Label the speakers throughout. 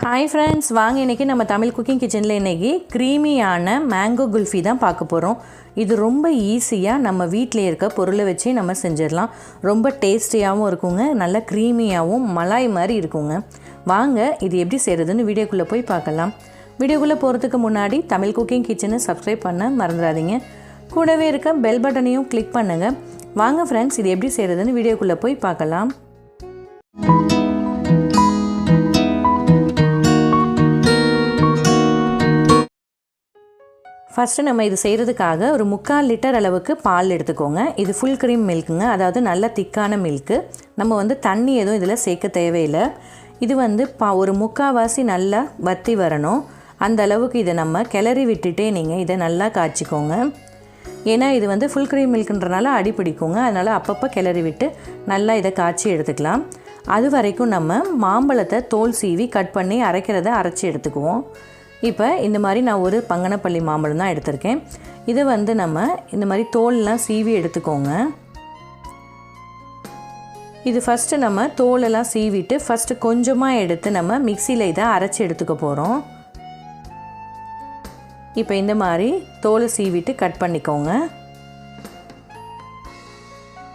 Speaker 1: Hi friends வாங்க இன்றைக்கி நம்ம தமிழ் குக்கிங் கிச்சனில் இன்றைக்கி க்ரீமியான மேங்கோ குல்ஃபி தான் பார்க்க போகிறோம் இது ரொம்ப ஈஸியாக நம்ம வீட்டில் இருக்க பொருளை வச்சு நம்ம செஞ்சிடலாம். ரொம்ப டேஸ்டியாகவும் இருக்குங்க நல்ல க்ரீமியாகவும் மலாய் மாதிரி இருக்குங்க. வாங்க இது எப்படி செய்கிறதுன்னு வீடியோக்குள்ளே போய் பார்க்கலாம். வீடியோக்குள்ளே போகிறதுக்கு முன்னாடி தமிழ் குக்கிங் கிச்சனை சப்ஸ்கிரைப் பண்ண மறந்துடாதீங்க. கூடவே இருக்க பெல் பட்டனையும் கிளிக் பண்ணுங்கள் வாங்க ஃப்ரெண்ட்ஸ் இது எப்படி செய்கிறதுன்னு வீடியோக்குள்ளே போய் பார்க்கலாம். ஃபஸ்ட்டு நம்ம இது செய்கிறதுக்காக ஒரு முக்கால் லிட்டர் அளவுக்கு பால் எடுத்துக்கோங்க. இது ஃபுல் க்ரீம் மில்க்குங்க அதாவது நல்ல திக்கான மில்க்கு நம்ம வந்து தண்ணி எதுவும் இதில் சேர்க்க தேவையில்லை. இது வந்து பா ஒரு முக்கால்வாசி நல்லா வத்தி வரணும். அந்த அளவுக்கு இதை நம்ம கிளறி விட்டுட்டே நீங்கள் இதை நல்லா காய்ச்சிக்கோங்க. ஏன்னா இது வந்து ஃபுல் க்ரீம் மில்க்குன்றனால அடி பிடிக்குங்க. அதனால் அப்பப்போ கிளறி விட்டு நல்லா இதை காய்ச்சி எடுத்துக்கலாம். அது வரைக்கும் நம்ம மாம்பழத்தை தோல் சீவி கட் பண்ணி அரைக்கிறத அரைச்சி எடுத்துக்குவோம். இப்போ இந்த மாதிரி நான் ஒரு பங்கனப்பள்ளி மாம்பழம் தான் எடுத்திருக்கேன். இதை வந்து நம்ம இந்த மாதிரி தோல்லாம் சீவி எடுத்துக்கோங்க. இது ஃபஸ்ட்டு நம்ம தோலெல்லாம் சீவிட்டு ஃபஸ்ட்டு கொஞ்சமாக எடுத்து நம்ம மிக்சியில் இதை அரைச்சி எடுத்துக்க போகிறோம் இப்போ இந்த மாதிரி தோலை சீவிட்டு கட் பண்ணிக்கோங்க.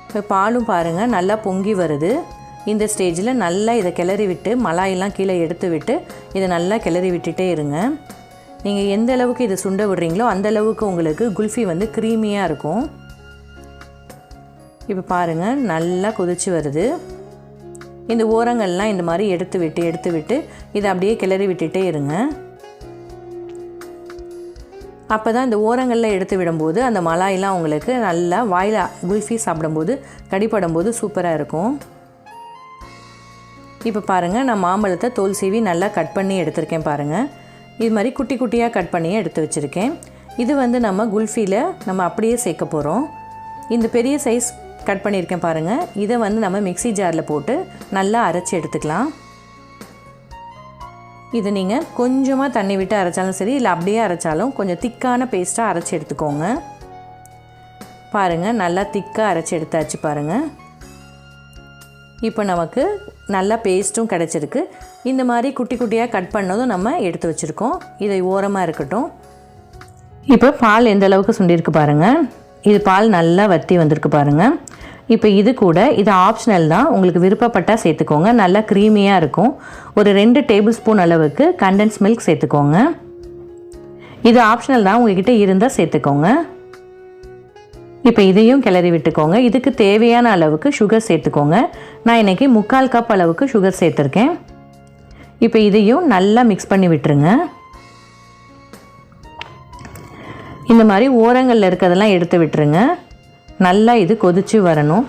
Speaker 1: இப்போ பாலும் பாருங்கள் நல்லா பொங்கி வருது. இந்த ஸ்டேஜில் நல்லா இதை கிளறி விட்டு மலாயெல்லாம் கீழே எடுத்து விட்டு இதை நல்லா கிளறி விட்டுட்டே இருங்க. நீங்கள் எந்த அளவுக்கு இதை சுண்ட விடுறீங்களோ அந்த அளவுக்கு உங்களுக்கு குல்ஃபி வந்து க்ரீமியாக இருக்கும். இப்போ பாருங்கள் நல்லா கொதிச்சு வருது. இந்த ஓரங்கள்லாம் இந்த மாதிரி எடுத்து விட்டு எடுத்து விட்டு இதை அப்படியே கிளறி விட்டுட்டே இருங்க. அப்போ தான் இந்த ஓரங்களில் எடுத்து விடும்போது அந்த மலாயெல்லாம் உங்களுக்கு நல்லா வாயில் குல்ஃபி சாப்பிடும்போது கடிப்படும்போது சூப்பராக இருக்கும். இப்போ பாருங்கள் நான் மாம்பழத்தை தோல் சீவி நல்லா கட் பண்ணி எடுத்திருக்கேன் பாருங்கள் இது மாதிரி குட்டி குட்டியாக கட் பண்ணி எடுத்து வச்சுருக்கேன். இது வந்து நம்ம குல்ஃபியில் நம்ம அப்படியே சேர்க்க போகிறோம் இந்த பெரிய சைஸ் கட் பண்ணியிருக்கேன் பாருங்கள் இதை வந்து நம்ம மிக்சி ஜாரில் போட்டு நல்லா அரைச்சி எடுத்துக்கலாம். இது நீங்கள் கொஞ்சமாக தண்ணி விட்டு அரைச்சாலும் சரி இல்லை அப்படியே அரைச்சாலும் கொஞ்சம் திக்கான பேஸ்ட்டாக அரைச்சி எடுத்துக்கோங்க. பாருங்கள் நல்லா திக்காக அரைச்சி எடுத்தாச்சு பாருங்கள் இப்போ நமக்கு நல்லா பேஸ்ட்டும் கிடச்சிருக்கு. இந்த மாதிரி குட்டி குட்டியாக கட் பண்ணதும் நம்ம எடுத்து வச்சுருக்கோம். இதை ஓரமாக இருக்கட்டும். இப்போ பால் எந்த அளவுக்கு சுண்டிருக்கு பாருங்கள் இது பால் நல்லா வற்றி வந்திருக்கு பாருங்கள் இப்போ இது கூட இது ஆப்ஷனல் தான். உங்களுக்கு விருப்பப்பட்டால் சேர்த்துக்கோங்க. நல்லா க்ரீமியாக இருக்கும். ஒரு ரெண்டு டேபிள் ஸ்பூன் அளவுக்கு கண்டென்ஸ் மில்க் சேர்த்துக்கோங்க. இது ஆப்ஷனல் தான். உங்ககிட்ட இருந்தால் சேர்த்துக்கோங்க. இப்போ இதையும் கிளறி விட்டுக்கோங்க. இதுக்கு தேவையான அளவுக்கு சுகர் சேர்த்துக்கோங்க. நான் இன்றைக்கி முக்கால் கப் அளவுக்கு சுகர் சேர்த்துருக்கேன். இப்போ இதையும் நல்லா மிக்ஸ் பண்ணி விட்டுருங்க. இந்த மாதிரி ஓரங்களில் இருக்கிறதெல்லாம் எடுத்து விட்டுருங்க. நல்லா இது கொதிச்சு வரணும்.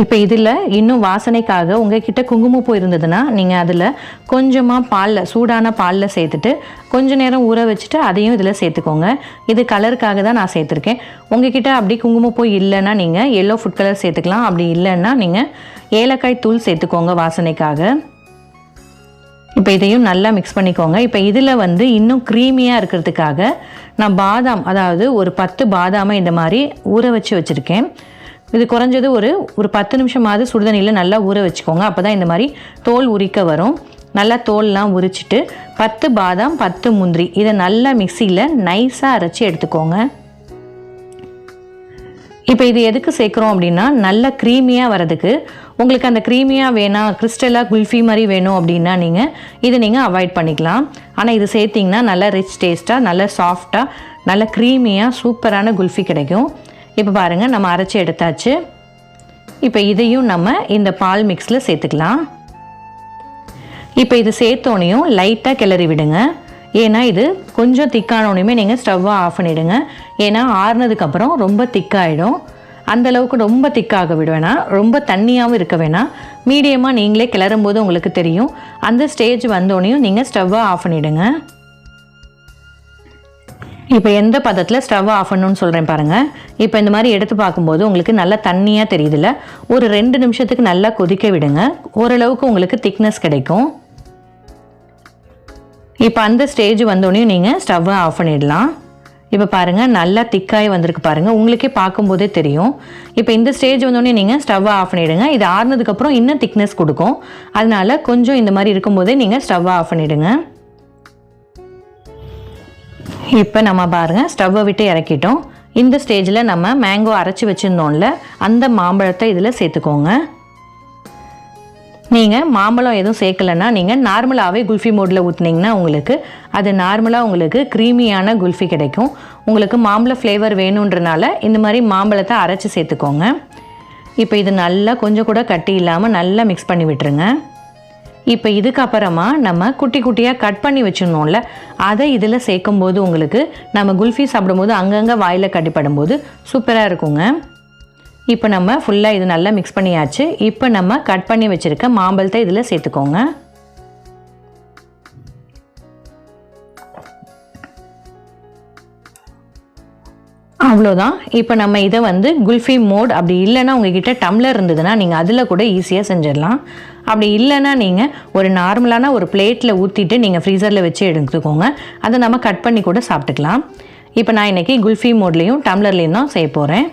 Speaker 1: இப்போ இதில் இன்னும் வாசனைக்காக உங்ககிட்ட குங்குமப்பூ இருந்ததுன்னா நீங்கள் அதில் கொஞ்சமாக பாலில் சூடான பாலில் சேர்த்துட்டு கொஞ்ச நேரம் ஊற வச்சுட்டு அதையும் இதில் சேர்த்துக்கோங்க. இது கலருக்காக தான் நான் சேர்த்துருக்கேன். உங்ககிட்ட அப்படி குங்குமப்பூ இல்லைன்னா நீங்கள் எல்லோ ஃபுட் கலர் சேர்த்துக்கலாம். அப்படி இல்லைன்னா நீங்கள் ஏலக்காய் தூள் சேர்த்துக்கோங்க வாசனைக்காக. இப்போ இதையும் நல்லா மிக்ஸ் பண்ணிக்கோங்க. இப்போ இதில் வந்து இன்னும் க்ரீமியாக இருக்கிறதுக்காக நான் பாதாம் அதாவது ஒரு பத்து பாதாமை இந்த மாதிரி ஊற வச்சு வச்சுருக்கேன். இது குறைஞ்சது ஒரு ஒரு பத்து நிமிஷமாவது சுடுதண்ணியில் நல்லா ஊற வச்சுக்கோங்க. அப்போ தான் இந்த மாதிரி தோல் உரிக்க வரும். நல்லா தோல்லாம் உரிச்சிட்டு பத்து பாதாம் பத்து முந்திரி இதை நல்லா மிக்சியில் நைஸாக அரைச்சி எடுத்துக்கோங்க. இப்போ இது எதுக்கு சேர்க்குறோம் அப்படின்னா நல்லா க்ரீமியாக வரதுக்கு உங்களுக்கு அந்த க்ரீமியாக வேணாம் கிறிஸ்டலாக குல்ஃபி மாதிரி வேணும் அப்படின்னா நீங்கள் இதை நீங்கள் அவாய்ட் பண்ணிக்கலாம். ஆனால் இது சேர்த்திங்கன்னா நல்லா ரிச் டேஸ்ட்டாக நல்லா சாஃப்டாக நல்ல க்ரீமியாக சூப்பரான குல்ஃபி கிடைக்கும். இப்போ பாருங்கள் நம்ம அரைச்சி எடுத்தாச்சு. இப்போ இதையும் நம்ம இந்த பால் மிக்ஸில் சேர்த்துக்கலாம். இப்போ இது சேர்த்தோனையும் லைட்டாக கிளறி விடுங்க. ஏன்னா இது கொஞ்சம் திக்கானோனையுமே நீங்கள் ஸ்டவ்வை ஆஃப் பண்ணிவிடுங்க ஏன்னா ஆறுனதுக்கப்புறம் ரொம்ப திக்காயிடும். அந்தளவுக்கு ரொம்ப திக்காக விட வேணாம். ரொம்ப தண்ணியாகவும் இருக்க வேணாம். மீடியமாக நீங்களே கிளறும் போது உங்களுக்கு தெரியும். அந்த ஸ்டேஜ் வந்தோடனையும் நீங்கள் ஸ்டவ்வை ஆஃப் பண்ணிவிடுங்க இப்போ எந்த பதத்தில் ஸ்டவ் ஆஃப் பண்ணணும்னு சொல்கிறேன் பாருங்கள் இப்போ இந்த மாதிரி எடுத்து பார்க்கும்போது உங்களுக்கு நல்லா தண்ணியாக தெரியுதுல்ல? ஒரு ரெண்டு நிமிஷத்துக்கு நல்லா கொதிக்க விடுங்க. ஓரளவுக்கு உங்களுக்கு திக்னஸ் கிடைக்கும். இப்போ அந்த ஸ்டேஜ் வந்தோடனே நீங்கள் ஸ்டவ்வை ஆஃப் பண்ணிடலாம். இப்போ பாருங்கள் நல்லா திக்காகி வந்திருக்கு பாருங்கள் உங்களுக்கே பார்க்கும்போதே தெரியும். இப்போ இந்த ஸ்டேஜ் வந்தோடனே நீங்கள் ஸ்டவ்வை ஆஃப் பண்ணிவிடுங்க இது ஆறுனதுக்கப்புறம் இன்னும் திக்னஸ் கொடுக்கும். அதனால கொஞ்சம் இந்த மாதிரி இருக்கும்போதே நீங்கள் ஸ்டவ்வை ஆஃப் பண்ணிவிடுங்க இப்போ நம்ம பாருங்கள் ஸ்டவ்வை விட்டு இறக்கிட்டோம். இந்த ஸ்டேஜில் நம்ம மேங்கோ அரைச்சி வச்சுருந்தோம்ல அந்த மாம்பழத்தை இதில் சேர்த்துக்கோங்க. நீங்கள் மாம்பழம் எதுவும் சேர்க்கலைன்னா நீங்கள் நார்மலாகவே குல்ஃபி மோடில் ஊற்றுனீங்கன்னா உங்களுக்கு அது நார்மலாக உங்களுக்கு க்ரீமியான குல்ஃபி கிடைக்கும். உங்களுக்கு மாம்பழ ஃப்ளேவர் வேணுன்றனால இந்த மாதிரி மாம்பழத்தை அரைச்சி சேர்த்துக்கோங்க. இப்போ இது நல்லா கொஞ்சம் கூட கட்டி இல்லாமல் நல்லா மிக்ஸ் பண்ணி விட்டுருங்க. இப்போ இதுக்கப்புறமா நம்ம குட்டி குட்டியாக கட் பண்ணி வச்சிடணும்ல. அதை இதில் சேர்க்கும்போது உங்களுக்கு நம்ம குல்ஃபி சாப்பிடும்போது அங்கங்கே வாயில் கட்டிப்படும்போது சூப்பராக இருக்குங்க. இப்போ நம்ம ஃபுல்லாக இது நல்லா மிக்ஸ் பண்ணியாச்சு. இப்போ நம்ம கட் பண்ணி வச்சுருக்க மாம்பழத்தை இதில் சேர்த்துக்கோங்க. அவ்வளோதான் இப்போ நம்ம இதை வந்து குல்ஃபி மோட் அப்படி இல்லைன்னா உங்ககிட்ட டம்ளர் இருந்ததுன்னா நீங்கள் அதில் கூட ஈஸியாக செஞ்சிடலாம். அப்படி இல்லைன்னா நீங்கள் ஒரு நார்மலான ஒரு பிளேட்டில் ஊற்றிட்டு நீங்கள் ஃப்ரீசரில் வச்சு எடுத்துக்கோங்க. அதை நம்ம கட் பண்ணி கூட சாப்பிட்டுக்கலாம். இப்போ நான் இன்றைக்கி குல்ஃபி மோட்லேயும் டம்ளர்லேயும் தான் செய்ய போகிறேன்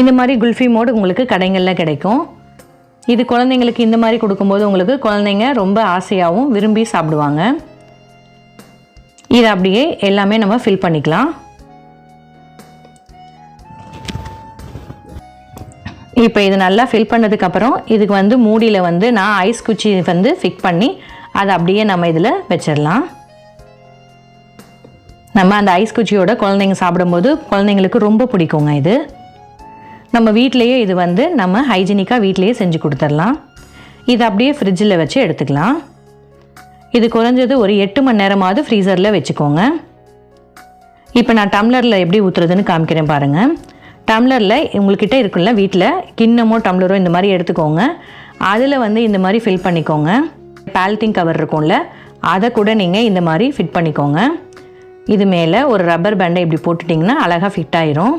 Speaker 1: இந்த மாதிரி குல்ஃபி மோடு உங்களுக்கு கடைகளில் கிடைக்கும். இது குழந்தைங்களுக்கு இந்த மாதிரி கொடுக்கும்போது உங்களுக்கு குழந்தைங்க ரொம்ப ஆசையாகவும் விரும்பி சாப்பிடுவாங்க. இதை அப்படியே எல்லாமே நம்ம ஃபில் பண்ணிக்கலாம். இப்போ இது நல்லா ஃபில் பண்ணதுக்கப்புறம் இதுக்கு வந்து மூடியில் வந்து நான் ஐஸ் குச்சி வந்து ஃபிக் பண்ணி அதை அப்படியே நம்ம இதில் வச்சிடலாம். நம்ம அந்த ஐஸ் குச்சியோட குழந்தைங்க சாப்பிடும்போது குழந்தைங்களுக்கு ரொம்ப பிடிக்குங்க இது. நம்ம வீட்டிலையே இது வந்து நம்ம ஹைஜீனிக்காக வீட்டிலையே செஞ்சு கொடுத்துடலாம். இது அப்படியே ஃப்ரிட்ஜில் வச்சு எடுத்துக்கலாம். இது குறைஞ்சது ஒரு எட்டு மணி நேரமாவது ஃப்ரீசரில் வச்சுக்கோங்க. இப்போ நான் டம்ளரில் எப்படி ஊற்றுறதுன்னு காமிக்கிறேன் பாருங்கள் டம்ளரில் உங்கள்கிட்ட இருக்குல்ல வீட்டில் கிண்ணமோ டம்ளரோ இந்த மாதிரி எடுத்துக்கோங்க. அதில் வந்து இந்த மாதிரி ஃபில் பண்ணிக்கோங்க. பாலித்தீன் கவர் இருக்கும்ல அதை கூட நீங்கள் இந்த மாதிரி ஃபிட் பண்ணிக்கோங்க. இது மேலே ஒரு ரப்பர் பேண்டை இப்படி போட்டுட்டிங்கன்னா அழகாக ஃபிட் ஆயிரும்.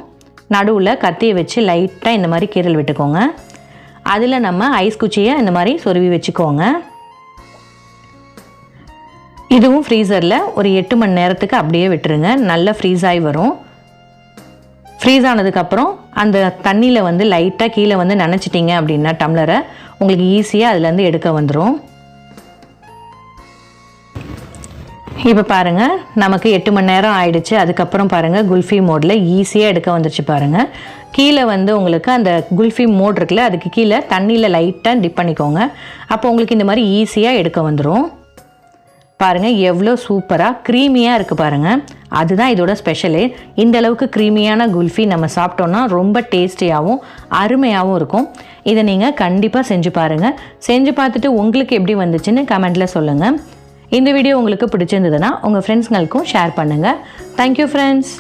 Speaker 1: நடுவில் கத்தியை வச்சு லைட்டாக இந்த மாதிரி கீரல் விட்டுக்கோங்க. அதில் நம்ம ஐஸ் குச்சியை இந்த மாதிரி சொருவி வச்சுக்கோங்க. இதுவும் ஃப்ரீசரில் ஒரு எட்டு மணி நேரத்துக்கு அப்படியே விட்டுருங்க. நல்ல ஃப்ரீஸ் ஆகி வரும். ஃப்ரீஸ் ஆனதுக்கப்புறம் அந்த தண்ணியில் வந்து லைட்டாக கீழே வந்து நினச்சிட்டிங்க அப்படின்னா டம்ளரை உங்களுக்கு ஈஸியாக அதுலேருந்து எடுக்க வந்துடும் இப்போ பாருங்கள் நமக்கு எட்டு மணி நேரம் ஆயிடுச்சு. அதுக்கப்புறம் பாருங்கள் குல்ஃபி மோடில் ஈஸியாக எடுக்க வந்துருச்சு பாருங்கள் கீழே வந்து உங்களுக்கு அந்த குல்ஃபி மோட் இருக்குல்ல அதுக்கு கீழே தண்ணியில் லைட்டாக டிப் பண்ணிக்கோங்க. அப்போ உங்களுக்கு இந்த மாதிரி ஈஸியாக எடுக்க வந்துடும் பாருங்கள் எவ்வளோ சூப்பராக க்ரீமியாக இருக்குது பாருங்கள் அதுதான் இதோட ஸ்பெஷலு இந்த அளவுக்கு க்ரீமியான குல்ஃபி நம்ம சாப்பிட்டோன்னா ரொம்ப டேஸ்டியாகவும் அருமையாகவும் இருக்கும். இதை நீங்கள் கண்டிப்பாக செஞ்சு பாருங்கள் செஞ்சு பார்த்துட்டு உங்களுக்கு எப்படி வந்துச்சுன்னு கமெண்ட்டில் சொல்லுங்கள் இந்த வீடியோ உங்களுக்கு பிடிச்சிருந்ததுன்னா உங்கள் ஃப்ரெண்ட்ஸ்களுக்கும் ஷேர் பண்ணுங்கள் தேங்க்யூ ஃப்ரெண்ட்ஸ்